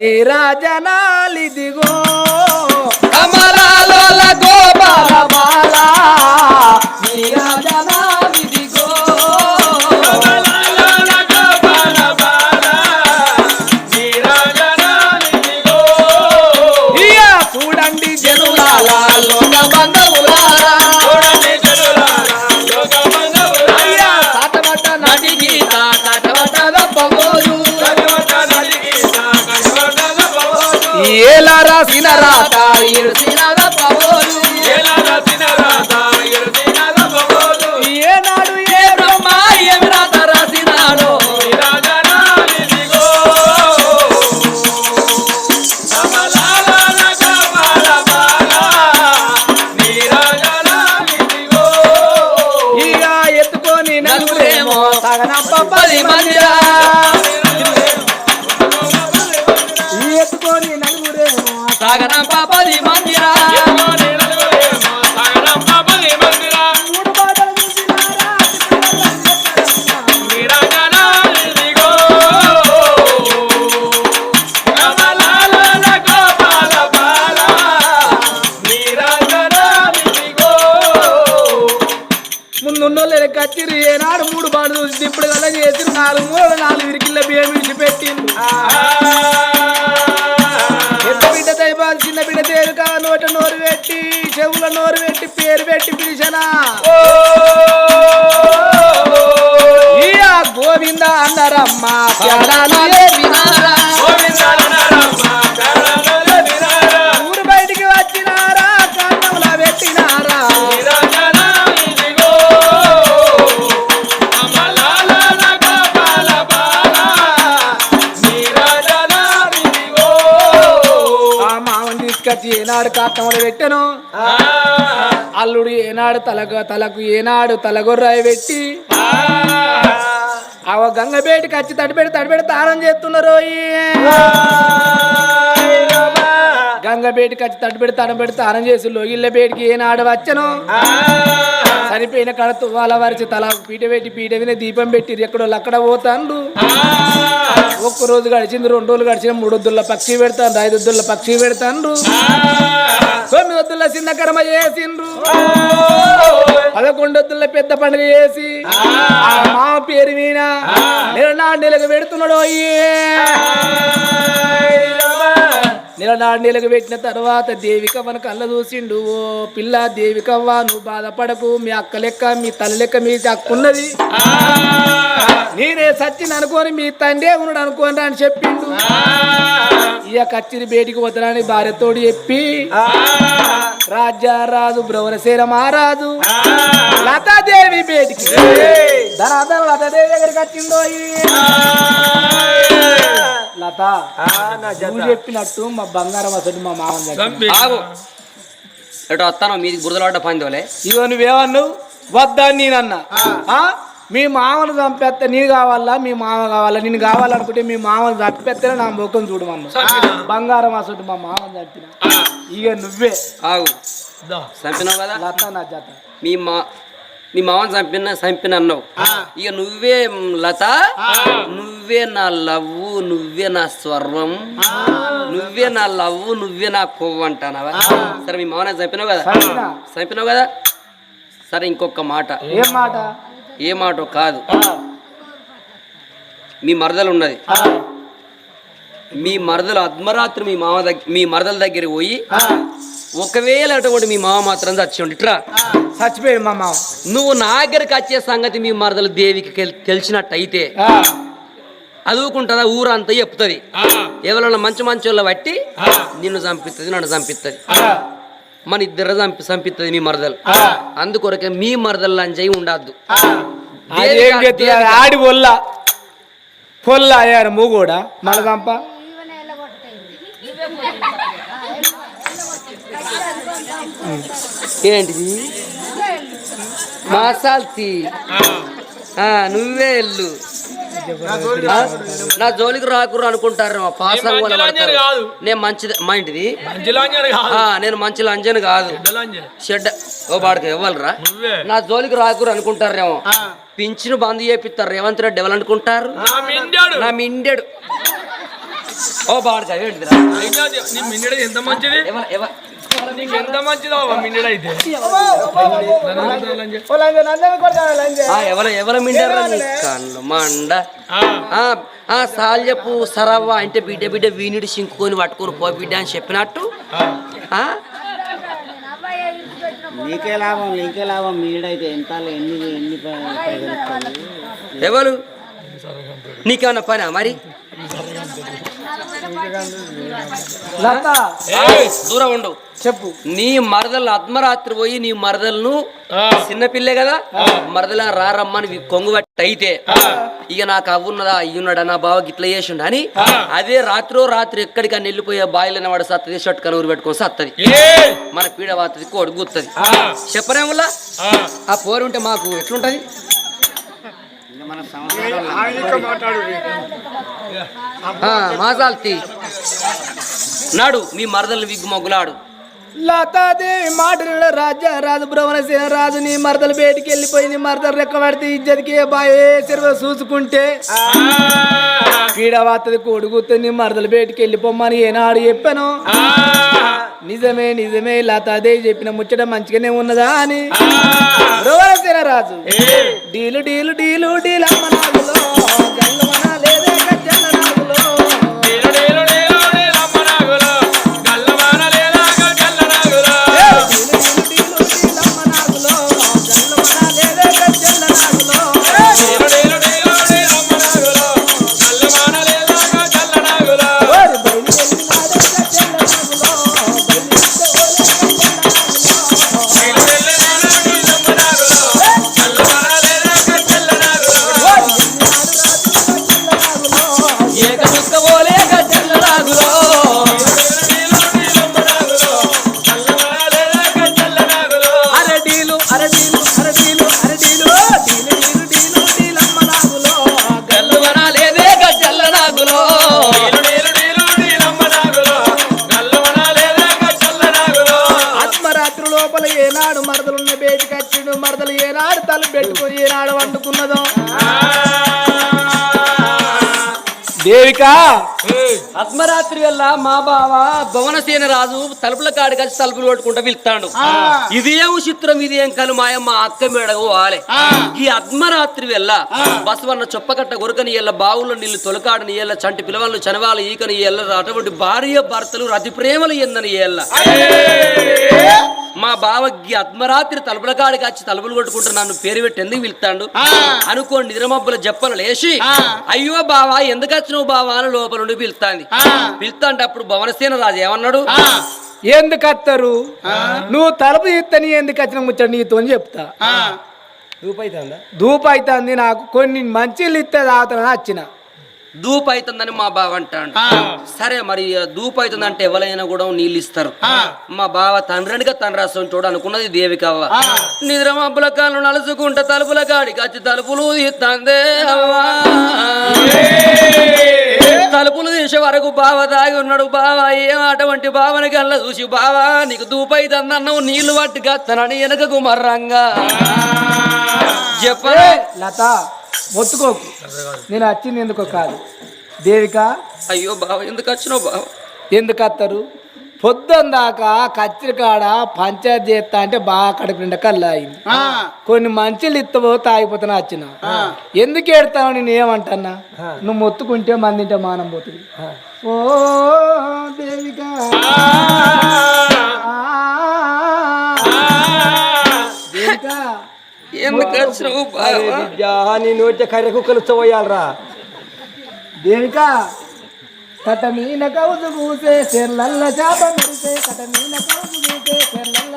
నీరాజనాలిదిగో కమలాలోల గోపాల బాల నీరాజనాలిదిగో ఇయ్య చూడండి జనులారా లోక బంధువులారా సినరా తారీరు సినరా నోట నోరు పెట్టి చెవుల నోరు పెట్టి పేరు పెట్టి పిలిచనా? గోవింద అన్నరమ్మ ఏనాడు కాటంలో పెట్టాను. అల్లుడు ఏనాడు తలకు తలకు ఏనాడు తలగొర్రాయి పెట్టి అవ గంగ బేటికి వచ్చి తడిపెడి తడిపెడి తానం చేస్తున్నారు గంగ బేటికి వచ్చి తడిపెడి తడం పెడి తానం చేసి లోగిళ్ళ బేటికి ఏనాడు వచ్చను. చనిపోయిన కడ తువ్వాల వరిచి తల పీట పెట్టి పీట మీద దీపం పెట్టి ఎక్కడో అక్కడ పోతాండు. ఒక్క రోజు గడిచింది రెండు రోజులు గడిచిన మూడు వద్దుల పక్షి పెడతాను ఐదు వద్దుల పక్షి పెడతాండ్రు తొమ్మిది వద్దుల చిన్న కర్మ చేసిండ్రు. పదకొండు వద్దుల పెద్ద పండుగ చేసి మామ పేరు మీద నెలకు పెడుతున్నాడు అయ్యే. నిలనాడు నెలకు పెట్టిన తర్వాత దేవికవ్వను కళ్ళ చూసిండు. ఓ పిల్ల దేవికవ్వ నువ్వు బాధపడకు. మీ అక్క లెక్క మీ తల్లి లెక్క మీ అక్కున్నది నేనే సచ్చిని అనుకోని మీ తండ్రి ఉన్నాడు అనుకోని అని చెప్పిండు. ఇక కచ్చిరి బేటికి వదలని భార్యతోడు చెప్పి రాజారాజు బ్రవరసేన మహారాజు లతాదేవి బేటికి ధనాధన లతాదేవి దగ్గరికి వచ్చిందో. లత. నువ్వు చెప్పినట్టు మా బంగారం అసలు మా మామ దగ్గర ఆగు. ఎటు వస్తాను మీది బురదలాడ్డ పందోలే ఇగో నువ్వేమన్నావు? వద్దా నేనన్నా. ఆ? మీ మామను చంపేస్తే నీ కావాలా? మీ మామ కావాలా? నేను కావాలనుకుంటే మీ మామను చంపేస్తే నా ముఖం చూడమన్నా. బంగారం అసలు మా మామను చంపిన ఇక నువ్వే. ఆగు. చంపినావు కదా. లత నా జత. మీ మా నీ మామని చంపిన చంపిన అన్నావు. ఇక నువ్వే లత నువ్వే నా లవ్వు నువ్వే నా స్వర్వం నువ్వే నా లవ్వు నువ్వే నా కొవ్వు అంటానవా? సరే మీ మామని చంపినావు కదా? చంపినా? చంపినావు కదా? సరే ఇంకొక మాట. ఏం మాట? ఏ మాట కాదు. మీ మరదలు ఉన్నది. మీ మరదలు అర్ధరాత్రి మీ మామ దగ్గర మీ మరదల దగ్గరికి పోయి ఒకవేళ అటువంటి మీ మామ మాత్రం చచ్చి ఉండి ఇట్రా. చచ్చిపోయాడు మా మామ. నువ్వు నా దగ్గరికి వచ్చే సంగతి మీ మరదలు దేవికి తెల్- తెలిసినట్టయితే ఆ, అదువుకుంటుందా ఊరంతా చెప్తుంది. ఎవరైనా మంచి మంచి వాళ్ళ బట్టి నిన్ను చంపిస్తుంది నన్ను చంపిస్తుంది మన ఇద్దరు చంపి చంపిస్తుంది మీ మరదలు. అందుకొరకే మీ మరదలు లంజయి ఉండద్దు. ఆడి పొల్ల పొల్ల అయ్యారు మూగోడా? మలదంప ఏంటిది? మాసాల్తి నువ్వే వెళ్ళు. ఆ, నా జోలికి రాకురు అనుకుంటారు మా పాసం. నేను మంచిది మా ఇంటిది? నేను మంచి లంజన్ కాదు. చెడ్డ ఓ బాడక ఇవ్వాలరా. నా జోలికి రాకురు అనుకుంటారేమో. పింఛను బంద్ చేపిస్తారు రేవంత్ రెడ్డి ఎవరు అనుకుంటారు నా మిండెడు. ఓ నీ మిన్నెడ ఎంత మంచిది? ఎవ ఎవ నీకు ఎంత మంచిదో మిన్నెడ అయితే? ఎవరు ఎవరు మిండారా కళ్ళు మండ? ఆ, ఆ, ఆ సాల్యపు సరవ్వ అంటే బిడ్డ బిడ్డ వీనిడి సింకుకొని పట్టుకొని పో బిడ్డ అని చెప్పినట్టు? ఆ. ఆ? నీకే లాభం నీకే లాభం మీడైతే ఎంత ఎన్ని ఎన్ని? ఎవరు? నీకేమన్నా పనా మరి? లత దూరం ఉండవు చెప్పు. నీ మరదలు అర్ధరాత్రి పోయి నీ మరదలను ఆ, చిన్న పిల్లే కదా మరదల రారమ్మని వి- కొంగు పట్టి అయితే. ఇక నాకు అవ్వున్నదా అయ్యున్నాడా? నా బావ గిట్ల చేసిండు. అని అదే రాత్రో రాత్రి ఎక్కడికన్నా వెళ్ళిపోయే బాయిలైన వాడు సత్తది షర్ట్ కను ఊరు పెట్టుకొని సత్తది. ఏయ్, మన పీడ వాతది కోడి గుత్తది. చెప్పనే వల్ల ఆ. ఆ పోరు ఉంటే మాకు ఎట్లుంటది? మాసాల్తి నాడు మీ మరదలు విగ్గు మొగ్గులాడు. లతాదేవి మాటలు రాజా రాజు భ్రమణసేన రాజు నీ మరదలు బయటికి వెళ్ళిపోయి నీ మరదలు రెక్క పడితే ఇజ్జతికి బాయే చెరువు చూసుకుంటే. పీడవాతది కొడుకుతే నీ మరదలు బయటికి వెళ్ళిపోమ్మని ఏనాడు చెప్పాను. నిజమే నిజమే లతాదేవి చెప్పిన ముచ్చట మంచిగానే ఉన్నదా అని. భ్రమణసేన రాజు డీలు డీలు డీలు డీలమ్మ నాగులో దేవిక అర్ధరాత్రి వల్ల మా బావ భువనసేన రాజు తలుపుల కాడి కలిసి తలుపులు కొట్టుకుంటా పిలుస్తాడు. ఇదేం చిత్రం ఇదేం కలు మాయ మా అక్క మేడకు వాలే. ఈ అర్ధరాత్రి వెళ్ళ బసవన్న చొప్పకట్ట గొరకని ఎల్ల బావుల్లో నీళ్ళు తొలకాడని ఎల్ల చంటి పిలవలను చనవాలు ఈకని ఎల్ల అటువంటి భార్య భర్తలు రతి ప్రేమలు ఎందని ఎల్ల మా బావ ఈ అర్ధరాత్రి తలుపుల కాడికి వచ్చి తలుపులు కొట్టుకుంటూ నన్ను పేరు పెట్టి ఎందుకు పిలుస్తాడు? అనుకోండి నిద్రమబ్బుల జప్పలు లేచి అయ్యో బావా ఎందుకు వచ్చినావు బావా అని లోపల నుండి పిలుస్తాంది. పిలుస్తాంటే అప్పుడు భవనసేన రాజు ఏమన్నాడు? ఎందుకు వస్తారు నువ్వు తలుపు తీస్తని ఎందుకు వచ్చిన ముచ్చట నీతో చెప్తా. ధూప అవుతుంది నాకు కొన్ని మంచిలు ఇస్తే తాగుతానని వచ్చిన దూపు అవుతుందని మా బావ అంటాడు. సరే మరి దూపు అవుతుంది అంటే ఎవరైనా కూడా నీళ్ళు ఇస్తారు మా బావ తండ్రినిగా తండ్రి రాసం చూడు అనుకున్నది దేవికవ్వ. నిద్ర మబ్బుల కాళ్ళు నలుసుకుంటా తలుపుల కాడికి వచ్చి తలుపులు తీస్తాందే అవ్వా. తలుపులు తీసే వరకు బావ దాగి ఉన్నాడు. బావ ఏం అటువంటి బావని కల్లా చూసి బావా నీకు దూపైతుంది అన్నావు నీళ్ళు పట్టుకొస్తానని వెనకకు మర్రంగా. చెప్పరా? లత మొత్తుకోకు నేను వచ్చింది ఎందుకో కాదు. దేవిక? అయ్యో బావ ఎందుకు వచ్చినావు బావ? ఎందుకు వస్తారు పొద్దున్న దాకా కచ్చిరికాడ పంచాయతీ చేస్తా అంటే బాగా కడుపు నిండా కల్లా అయింది కొన్ని మంచిలు ఇత్తవో తాగిపోతున్నా వచ్చిన ఎందుకు ఏడతావు నేను ఏమంటన్నా నువ్వు మొత్తుకుంటే మందింటే మానం పోతుంది. ఓ దేవిక. ఆ, దేవిక నీ నోటి కర్రె కుక్కలు పోయాలరా దేవిక కట మీన కౌజు పూసే చెర్లల్ల చాప మెరిసే కట మీన కౌజు పూసే చెర్లల్ల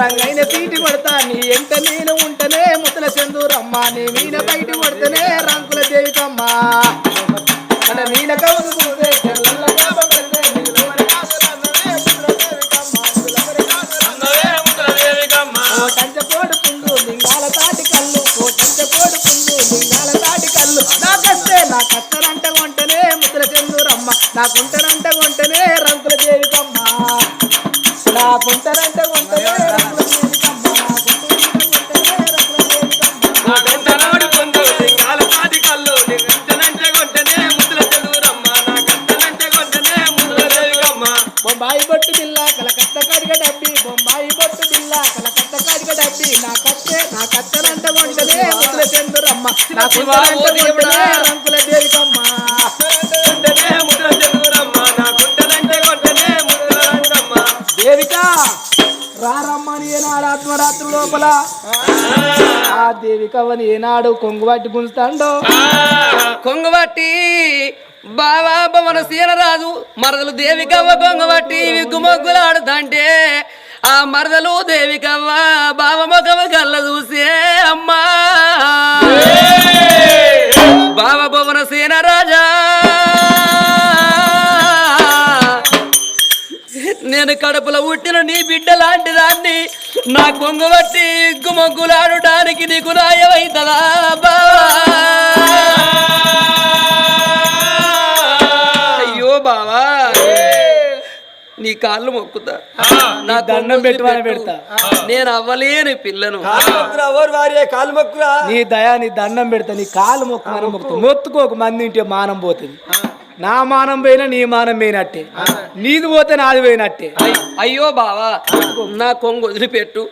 రంగైన తీటి కొడతా నీ ఎంత నేను ఉంటనే ముతల సెందూరమ్మా నీ మీన బయట కొడితేనే రంగుల దేవితమ్మా కలకత్త కడిగ డబ్బి బొంబాయి బొట్టు బిల్ల కలకత్త కడిగ డబ్బి. నా కత్తే నా కత్తనంట కొంటనే ముద్ర చెందురమ్మ. నాకుంటనంట కొంటనే రంకుల దేవికమ్మ. నా దేవిక రారమ్మని ఏనాడు ఆత్మరాత్రి లోపల? ఆ దేవికవని ఏనాడు కొంగువాటి గుంజుతాండో? కొంగబట్టి బాబా భవన సీనరాజు మరదలు దేవికవ్వ కొంగబట్టి విగ్గుమొగ్గులు ఆ మరదలు దేవికవ్వ బావ మొగవ కళ్ళ చూసే అమ్మా. బావ భువన సీనరాజా. నేను కడుపులో పుట్టిన నీ బిడ్డ లాంటి దాన్ని నా కొంగబట్టి గుమగ్గులాడటానికి నీకు నాయమైతదా బావా? నీ కాళ్ళు మొక్కుతా. నా దండం పెట్టమని పెడతా. నేను అవ్వలేని పిల్లను. కాలు మొక్కురా. నీ దయా నీ దండం పెడతా. నీ కాలు మొక్కమని మొక్కుతా. మొత్తుకోక మంది ఉంటే మానం పోతుంది. నా మానం పోయినా నీ మానం పోయినట్టే. నీది పోతే నాది పోయినట్టే. అయ్- అయ్యో బావా నా కొంగు వదిలిపెట్టు.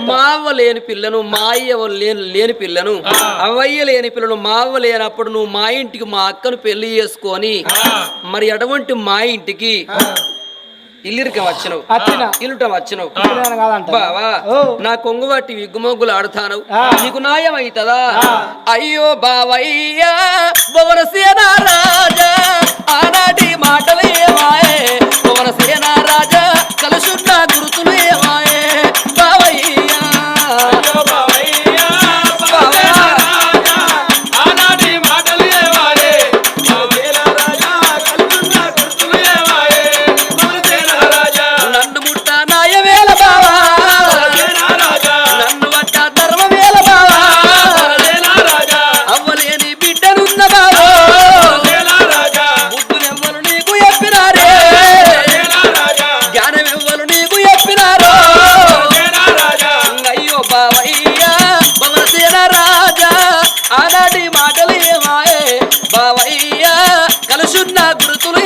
మా అవ్వ లేని పిల్లను మా అయ్య లేని లేని పిల్లను. అవ్వయ్య లేని పిల్లను మా అవ్వ లేనప్పుడు నువ్వు మా ఇంటికి మా అక్కను పెళ్ళి చేసుకొని మరి అటువంటి మా ఇంటికి ఇల్లిరిక వచ్చినవు వచ్చిన. ఇల్లుట వచ్చినవు. బావా. నా కొంగు బట్టి విగ్గుమొగ్గులు ఆడుతాను. నీకు న్యాయం అవుతుందా అయ్యో బావయ్యా భువనసేన రాజా ఆనాటి మాటలు ఆనాటి మాటలు ఏమాయే? బావయ్యా కలుసున్న గుర్తులు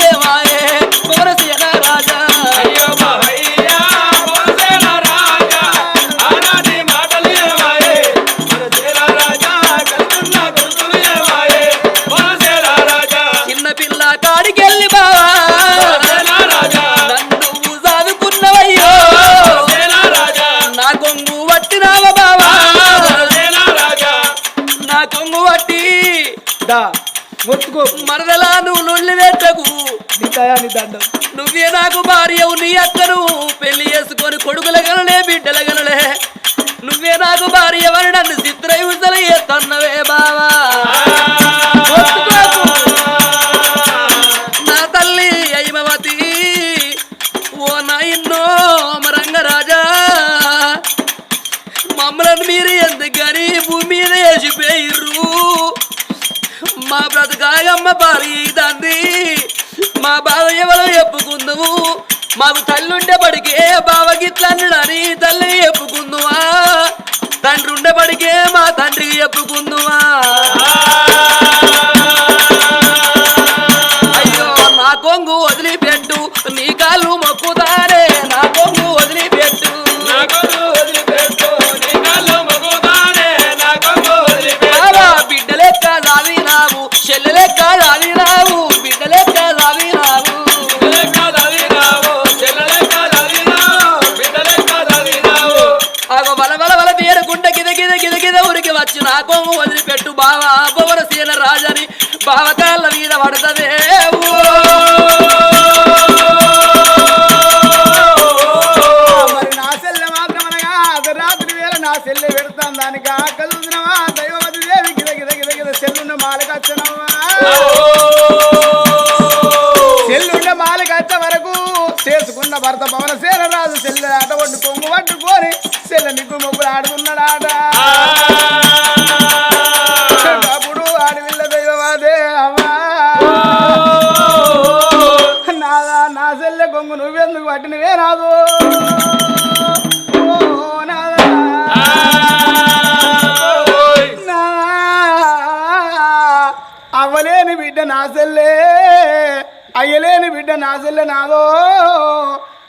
నీ చదివినావు. ఆగో బల బల బల పేరుకుంట గిద గిద గిద గిద ఊరికి వచ్చి నా కొంగు వదిలిపెట్టు బావా. భువన సీన రాజని బావ కాళ్ళ మీద పడతదే. చెల్లుండే మాలకచ్చ వరకు చేసుకున్న భర్త పవన సేనరాజు చెల్లె ఆట ఒడ్డు కొంగు పట్టుకొని చెల్లె నిగ్గు మొగ్గులు ఆడుతున్నాడాట అప్పుడు ఆడవిల్ల దైవవాదే అమ్మా నా చెల్లె కొంగు నువ్వెందుకు పట్టినవే రాదు నా సెల్లే అయ్యలేని బిడ్డ నా సెల్లె నాదో.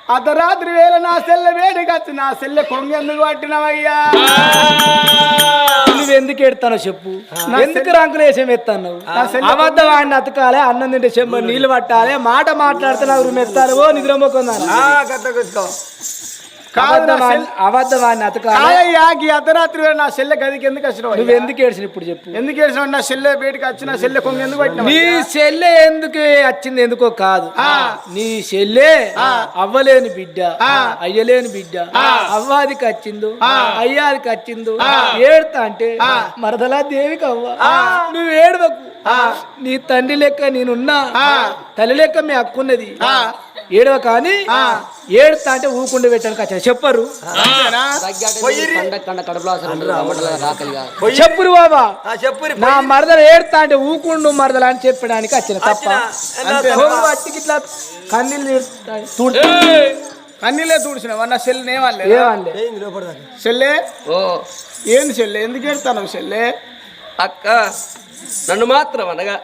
అర్ధరాత్రి వేళ నా సెల్లె వేడికి వచ్చి నా సెల్లె కొంగెందుకు పట్టినవయ్యా? నువ్వు ఎందుకు ఎడతానో చెప్పు. ఎందుకు రంకులు వేసేం ఎత్తాను అబద్ధం ఆయన అతకాలే అన్నం తింటే చెంబ నీళ్ళు పట్టాలి మాట మాట్లాడితే నాకు మెత్తారు ఓ నిద్రమోకుందాను అబద్ధవాన్ని అతకాలయ్యా ఈ అర్ధరాత్రి నా సెల్లె గదికి ఎందుకు వచ్చినావు నువ్వు ఎందుకు ఏడ్చిన ఇప్పుడు చెప్పు? ఎందుకు ఏడ్చిన నా సెల్లె బయటకు వచ్చి నా సెల్లె కొంగ ఎందుకు పట్టినావు నీ సెల్లె ఎందుకు వచ్చింది ఎందుకో కాదు. నీ సెల్లె అవ్వలేని బిడ్డ అయ్యలేని బిడ్డ అవ్వాదికి వచ్చిందో అయ్యాదికి వచ్చిందో ఏడుతా అంటే మరదలా దేవికి అవ్వ. నువ్వు ఏడవకు. నీ తండ్రి లెక్క నేనున్నా తల్లి లెక్క మీ అక్కున్నది. ఏడవ కానీ ఏడుతా అంటే ఊకుండా పెట్టడానికి వచ్చాను చెప్పరు. చెప్పురు బాబా. ఆ చెప్పురి. నా మరదలు ఏడుతా అంటే ఊకుండు మరదలు అని చెప్పడానికి వచ్చిన తప్ప. ఇట్లా కన్నీళ్ళు కన్నీళ్ళే తూడిసిన నా సెల్లు ఏమనలే. ఏంది లోపడదాకా సెల్లే? ఓ. ఏంది సెల్లె? ఎందుకు ఎడతాను సెల్లే? అక్క నన్ను మాత్రం అనగా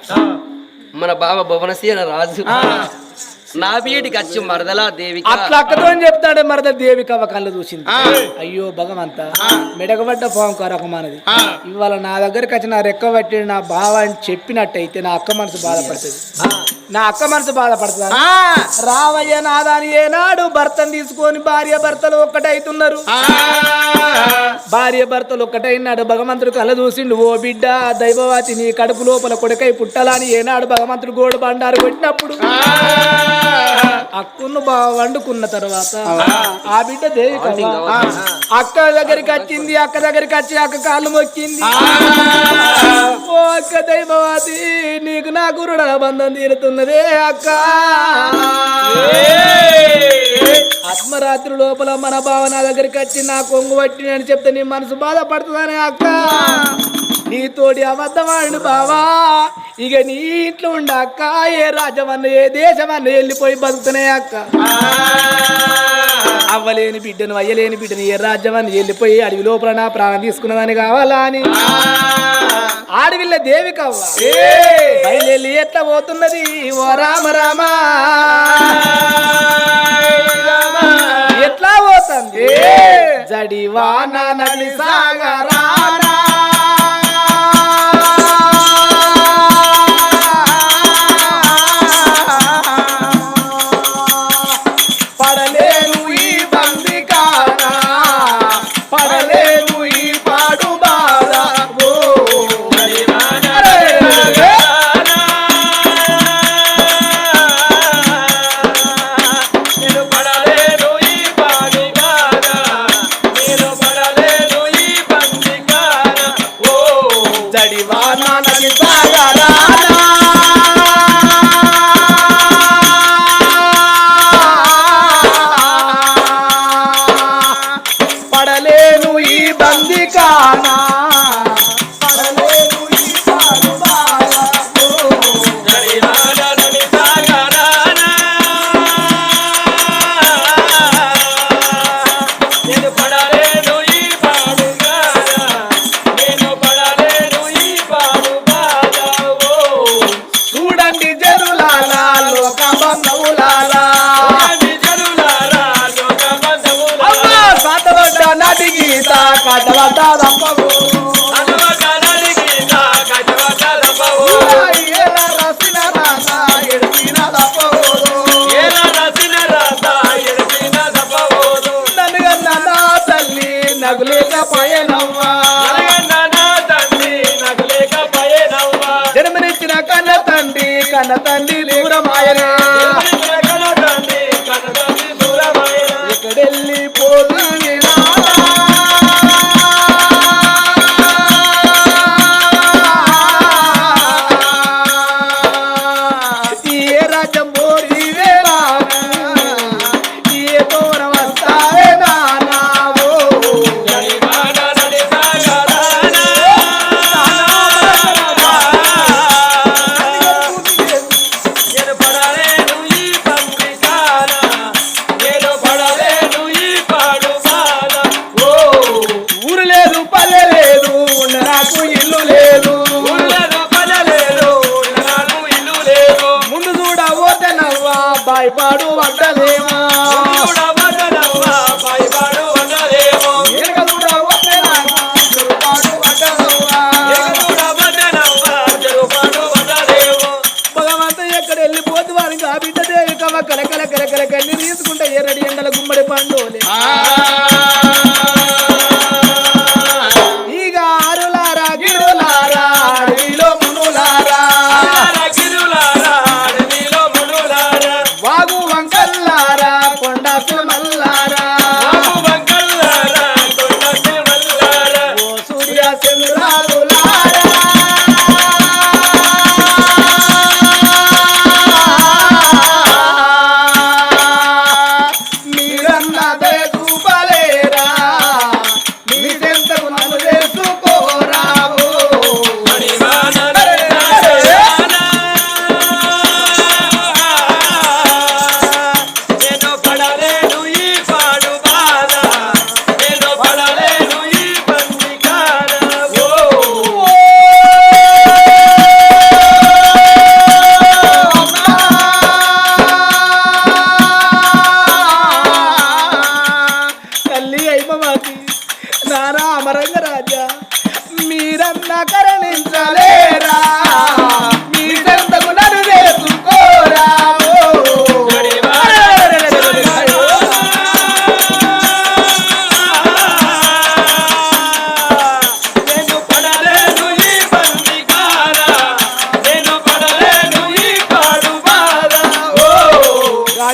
మన బావ భువనసేన రాజు. నా బీటికి వచ్చి మరదలా దేవిక. అట్లా అక్కతో చెప్తాడు మరద దేవి కవ్వ కళ్ళు చూసింది. అయ్యో భగవంత మెడగబడ్డ పాము కరకమానది ఇవాళ నా దగ్గరికి వచ్చి నా రెక్క పట్టి నా బావ అని చెప్పినట్టయితే నా అక్క మనసు బాధపడుతుంది. నా అక్క మనసు బాధపడుతుంది? రావయ్య నాదాని ఏనాడు భర్తను తీసుకొని భార్య భర్తలు ఒక్కటైతున్నారు. భార్య భర్తలు ఒక్కటైనాడు భగవంతుడు కళ్ళ చూసిండు. ఓ బిడ్డ దైవవాతి నీ కడుపు లోపల కొడుకై పుట్టాలని ఏనాడు భగవంతుడు గోడు బండారు కొట్టినప్పుడు అక్కును బాగా వండుకున్న తర్వాత ఆ. బిడ్డ దేవి. అక్క దగ్గరికి వచ్చింది అక్క దగ్గరికి వచ్చి అక్క కాళ్ళు మొక్కింది. ఓ అక్క దైవవాతి నీకు నా గురుడ బంధం తీరుతున్నదే అక్క. ఆత్మరాత్రి లోపల మన బావ నా దగ్గరికి వచ్చి నా కొంగు పట్టి అని చెప్తే నీ మనసు బాధపడుతుందని అక్క. నీతోటి అబద్ధమాడు బావా. ఇక నీ ఇంట్లో ఉండ అక్క ఏ రాజ్యమన్న ఏ దేశమన్న వెళ్ళిపోయి బతుకుతున్నాయి అక్క. అవ్వలేని బిడ్డను అయ్యలేని బిడ్డను ఏ రాజ్యమని వెళ్ళిపోయి అడవి లోపల నా ప్రాణం తీసుకున్నదని కావాలా అని. ఆడవిల్ల దేవి కవ్వ బయలు ఎట్లా పోతున్నది? ఓ రామ రామ. ఎట్లా పోతుంది? జడివాన నది సాగరానా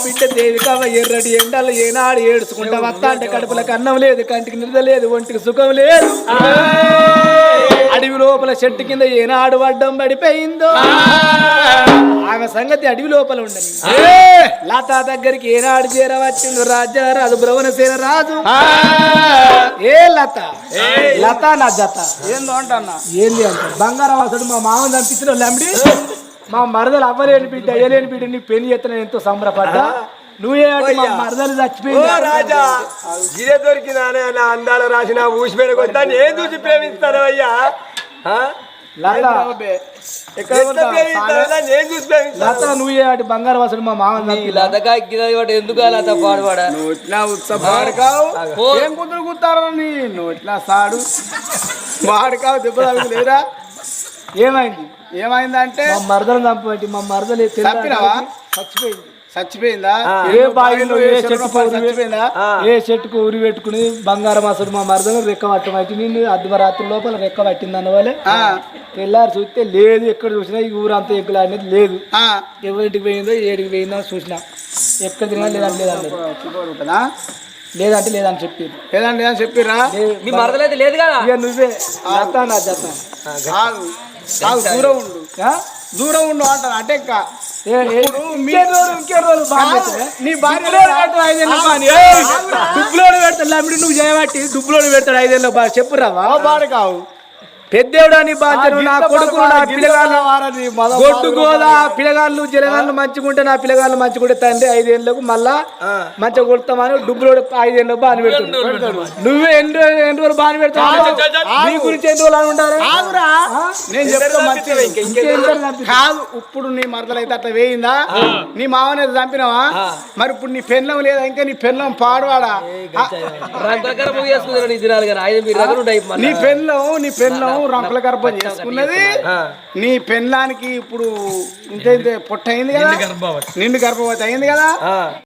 బిడ్డ దేవి కవ ఎర్రడి ఎండలు ఏనాడు ఏడుచుకుంటా వస్తా అంటే కడుపులకు అన్నం లేదు కంటికి నిద్ర లేదు ఒంటికి సుఖం లేదు. అడవి లోపల చెట్టు కింద ఏనాడు అడ్డం పడిపోయిందో? ఆమె సంగతి అడవి లోపల ఉండని. లతా దగ్గరికి ఏనాడు చేరవచ్చిందో రాజా రాజు. భ్రవణసేన రాజు ఏ లత? లత నా జత. ఏందో అంటన్నా? ఏంది అంట? బంగారం అసలు మా మామని చంపించిన లమ్డి మా మరదలు అవ్వలేని బిడ్డ అయ్యలేని బిడ్డ నీ పెళ్ళి ఎత్తున ఎంతో సంబరపడ్డా. నువ్వే మా మరదలు ఓ చచ్చిపోయింది రాజా నా అందాల రాసిన వస్తాను ఏం చూసి ప్రేమిస్తాను అయ్యా? లత నువ్వే అంటే బంగారం అసలు మా వాడు ఎందుకు లత పాడువాడా? ఇట్లా ఉత్సవాడుకావు పో. ఏం కుదురు కుత్తారు నీ? ఇట్లా సాడు? వాడుకావు దెబ్బ తగులులేరా ఏమైంది? ఏమైందంటే మా మరదలు చంపబట్టి మా మరదలు చంపినావా? చచ్చిపోయింది. చచ్చిపోయిందా? ఏ బావిలో ఏ చచ్చిపోయిందా? ఏ చెట్టుకు ఉరి పెట్టుకుని బంగారం అసలు మా మరదలు రెక్క పట్టమైతే నిన్ను అర్ధరాత్రి లోపల రెక్క పట్టింది అన్నవాళ్ళే తెల్లారి చూస్తే లేదు ఎక్కడ చూసినా ఈ ఊరంతా ఎగ్గులు అనేది లేదు. ఎవరింటికి పోయిందో ఏడికి పోయిందో చూసినా. ఎక్కడ తిరిగినా లేదంటే లేదంటే. లేదంటే లేదని చెప్పి లేదంటే లేదని చెప్పిరా మీ మరదలైతే లేదు కదా? నువ్వే. దూరం ఉండు. దూరం ఉండు అంటాను అంటే నీ భార్య దుబ్బులోడు పెడతాడు నువ్వు చేయబట్టి దుబ్బులోడు పెడతాడు ఐదేళ్ళ బాగా చెప్పురావా బాడు కావు పెద్దోడా నీ బాధ్యను నా కొడుకు నా పిల్లగాళ్ళు గొడ్డు గోదా పిల్లగాళ్ళు జలగాళ్ళు మంచిగుంటే నా పిల్లగాళ్ళు మంచిగుంటే తండ్రి ఐదేళ్ళకు మళ్ళా మంచిగా కొడతామని డుబ్బులోడు ఐదేళ్ళకు బాని పెడతాడు. నువ్వే ఎన్ని ఎన్ని రోజులు బాని పెడతావు? నీ గురించి ఎన్ని రోజులు అని ఉంటారు? నేను చెప్తా కాదు ఇప్పుడు నీ మరదలు అయితే అట్లా వేయిందా? నీ మామని చంపినావా? మరి ఇప్పుడు నీ పెన్నం లేదా? ఇంకా నీ పెన్నం పాడవాడా? నీ ఉంటాయి నీ పెన్లం నీ పెన్లం రంకుల గర్భం చేసుకున్నది. నీ పెన్లానికి ఇప్పుడు ఇంత ఇంత పొట్ట అయింది కదా? నిండు గర్భవతి. అయింది కదా?